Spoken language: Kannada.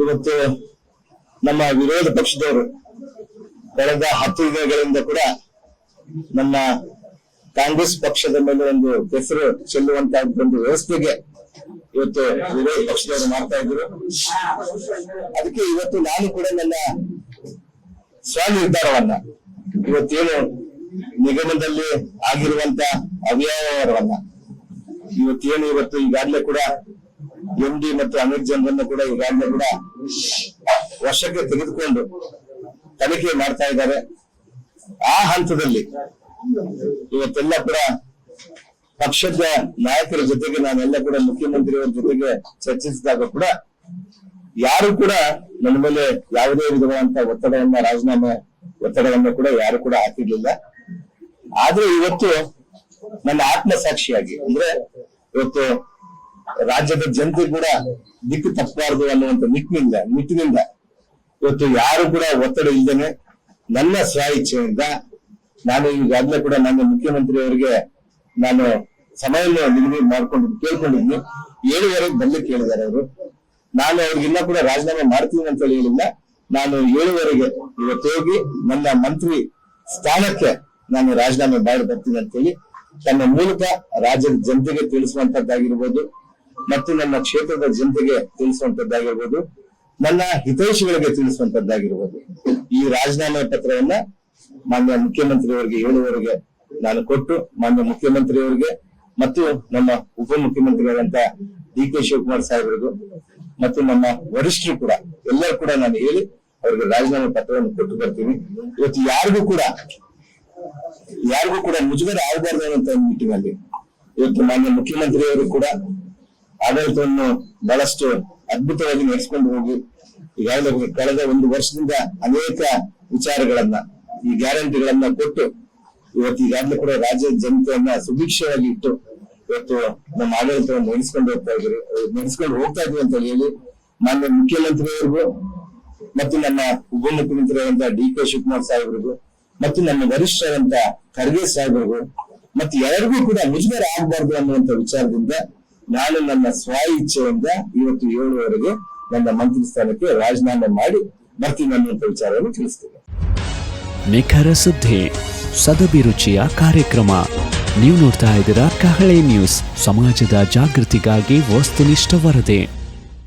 ಇವತ್ತು ನಮ್ಮ ವಿರೋಧ ಪಕ್ಷದವರು ಕಳೆದ ಹತ್ತು ದಿನಗಳಿಂದ ಕೂಡ ನಮ್ಮ ಕಾಂಗ್ರೆಸ್ ಪಕ್ಷದ ಮೇಲೆ ಒಂದು ಹೆಸರು ಚೆಲ್ಲುವಂತ ಒಂದು ವ್ಯವಸ್ಥೆಗೆ ಇವತ್ತು ವಿರೋಧ ಪಕ್ಷದವರು ಮಾಡ್ತಾ ಇದ್ರು. ಅದಕ್ಕೆ ಇವತ್ತು ನಾನು ಕೂಡ ನನ್ನ ಸ್ವ ನಿರ್ಧಾರವನ್ನ ಇವತ್ತೇನು ನಿಗಮದಲ್ಲಿ ಆಗಿರುವಂತ ಅವ್ಯವಹಾರವನ್ನ, ಇವತ್ತೇನು ಇವತ್ತು ಈಗಾಗಲೇ ಕೂಡ ಎಂ ಡಿ ಮತ್ತು ಅಮಿತ್ ಜನರನ್ನು ಕೂಡ ಈಗಾಗಲೇ ಕೂಡ ವಶಕ್ಕೆ ತೆಗೆದುಕೊಂಡು ತನಿಖೆ ಮಾಡ್ತಾ ಇದ್ದಾರೆ. ಆ ಹಂತದಲ್ಲಿ ಇವತ್ತೆಲ್ಲ ಕೂಡ ಪಕ್ಷದ ನಾಯಕರ ಜೊತೆಗೆ ನಾನೆಲ್ಲ ಕೂಡ ಮುಖ್ಯಮಂತ್ರಿಯವರ ಜೊತೆಗೆ ಚರ್ಚಿಸಿದಾಗ ಕೂಡ ಯಾರು ಕೂಡ ನನ್ನ ಮೇಲೆ ಯಾವುದೇ ವಿಧವಾದಂತ ಒತ್ತಡವನ್ನ, ರಾಜೀನಾಮೆ ಒತ್ತಡವನ್ನ ಕೂಡ ಯಾರು ಕೂಡ ಹಾಕಿರ್ಲಿಲ್ಲ. ಆದ್ರೆ ಇವತ್ತು ನನ್ನ ಆತ್ಮಸಾಕ್ಷಿಯಾಗಿ, ಅಂದ್ರೆ ಇವತ್ತು ರಾಜ್ಯದ ಜನತೆ ಕೂಡ ದಿಕ್ಕು ತಪ್ಪಬಾರದು ಅನ್ನುವಂತ ನಿಟ್ಟಿನಿಂದ ನಿಟ್ಟಿನಿಂದ ಇವತ್ತು ಯಾರು ಕೂಡ ಒತ್ತಡ ಇಲ್ಲದೇನೆ ನನ್ನ ಸ್ವ ಇಚ್ಛೆಯಿಂದ ನಾನು ಈಗಾಗಲೇ ಕೂಡ ನನ್ನ ಮುಖ್ಯಮಂತ್ರಿ ಅವರಿಗೆ ನಾನು ಸಮಯವನ್ನು ನಿಗದಿ ಮಾಡ್ಕೊಂಡು ಕೇಳ್ಕೊಂಡಿದ್ನಿ. ಏಳುವರೆಗೆ ಬರ್ಲಿಕ್ಕೆ ಕೇಳಿದ್ದಾರೆ ಅವರು. ನಾನು ಅವ್ರಿಗಿನ್ನ ಕೂಡ ರಾಜೀನಾಮೆ ಮಾಡ್ತೀನಿ ಅಂತ ಹೇಳಿ ಹೇಳಿಲ್ಲ. ನಾನು ಏಳುವರೆಗೆ ಇವತ್ತು ಹೋಗಿ ನನ್ನ ಮಂತ್ರಿ ಸ್ಥಾನಕ್ಕೆ ನಾನು ರಾಜೀನಾಮೆ ಮಾಡಿ ಬರ್ತೀನಿ ಅಂತ ಹೇಳಿ ತನ್ನ ಮೂಲಕ ರಾಜ್ಯದ ಜನತೆಗೆ ತಿಳಿಸುವಂತದ್ದಾಗಿರ್ಬೋದು. ಮತ್ತು ನನ್ನ ಕ್ಷೇತ್ರದ ಜನತೆಗೆ ತಿಳಿಸುವಂತದ್ದಾಗಿರ್ಬೋದು, ನನ್ನ ಹಿತೈಷಿಗಳಿಗೆ ತಿಳಿಸುವಂತದ್ದಾಗಿರ್ಬೋದು. ಈ ರಾಜೀನಾಮೆ ಪತ್ರವನ್ನ ಮಾನ್ಯ ಮುಖ್ಯಮಂತ್ರಿಯವರಿಗೆ ಹೇಳುವವರಿಗೆ ನಾನು ಕೊಟ್ಟು, ಮಾನ್ಯ ಮುಖ್ಯಮಂತ್ರಿಯವರಿಗೆ ಮತ್ತು ನಮ್ಮ ಉಪಮುಖ್ಯಮಂತ್ರಿಯಾದಂತ ಡಿ ಕೆ ಶಿವಕುಮಾರ್ ಸಾಹೇಬರಿಗೂ ಮತ್ತು ನಮ್ಮ ವರಿಷ್ಠರು ಕೂಡ, ಎಲ್ಲರೂ ಕೂಡ ನಾನು ಹೇಳಿ ಅವರಿಗೆ ರಾಜೀನಾಮೆ ಪತ್ರವನ್ನು ಕೊಟ್ಟು ಬರ್ತೀನಿ. ಇವತ್ತು ಯಾರಿಗೂ ಕೂಡ ಯಾರಿಗೂ ಕೂಡ ಮುಜುಗರ ಆಗಬಾರ್ದು ಅನ್ನುವಂತ ನಿಟ್ಟಿನಲ್ಲಿ ಇವತ್ತು ಮಾನ್ಯ ಮುಖ್ಯಮಂತ್ರಿಯವರು ಕೂಡ ಆಡಳಿತವನ್ನು ಬಹಳಷ್ಟು ಅದ್ಭುತವಾಗಿ ನಡೆಸಿಕೊಂಡು ಹೋಗಿ, ಈಗಾಗಲೇ ಕಳೆದ ಒಂದು ವರ್ಷದಿಂದ ಅನೇಕ ವಿಚಾರಗಳನ್ನ, ಈ ಗ್ಯಾರಂಟಿಗಳನ್ನ ಕೊಟ್ಟು, ಇವತ್ತು ಈಗಾಗಲೇ ಕೂಡ ರಾಜ್ಯದ ಜನತೆಯನ್ನ ಸುಭಿಕ್ಷವಾಗಿ ಇಟ್ಟು, ಇವತ್ತು ನಮ್ಮ ಆಡಳಿತವನ್ನು ನಡೆಸಿಕೊಂಡು ಹೋಗ್ತಾ ಇದ್ರು ನಡೆಸ್ಕೊಂಡು ಹೋಗ್ತಾ ಇದ್ವಿ ಅಂತ ಹೇಳಿ, ಮಾನ್ಯ ಮುಖ್ಯಮಂತ್ರಿಯವರಿಗೂ, ಮತ್ತು ನಮ್ಮ ಉಪಮುಖ್ಯಮಂತ್ರಿಯಾದಂತಹ ಡಿ ಕೆ ಶಿವಕುಮಾರ್ ಸಾಹೇಬರಿಗೂ, ಮತ್ತು ನಮ್ಮ ವರಿಷ್ಠರಂತ ಖರ್ಗೆ ಸಾಹೇಬರಿಗೂ, ಮತ್ತೆ ಎಲ್ಲರಿಗೂ ಕೂಡ ಮುಜುಗರ ಆಗಬಾರ್ದು ಅನ್ನುವಂತ ವಿಚಾರದಿಂದ ನಾನು ನನ್ನ ಸ್ವ ಇಚ್ಛೆಯಿಂದ ಇವತ್ತು ಏಳುವರೆಗೆ ನನ್ನ ಮಂತ್ರಿ ಸ್ಥಾನಕ್ಕೆ ರಾಜೀನಾಮೆ ಮಾಡಿ ಬರ್ತೀನಿ ಅನ್ನುವಂಥ ವಿಚಾರವನ್ನು ತಿಳಿಸ್ತೇನೆ. ನಿಖರ ಸುದ್ದಿ ಸದಭಿರುಚಿಯ ಕಾರ್ಯಕ್ರಮ. ನೀವು ನೋಡ್ತಾ ಇದ್ದೀರಾ ಕಹಳೆ ನ್ಯೂಸ್. ಸಮಾಜದ ಜಾಗೃತಿಗಾಗಿ ವಸ್ತುನಿಷ್ಠ ವರದಿ.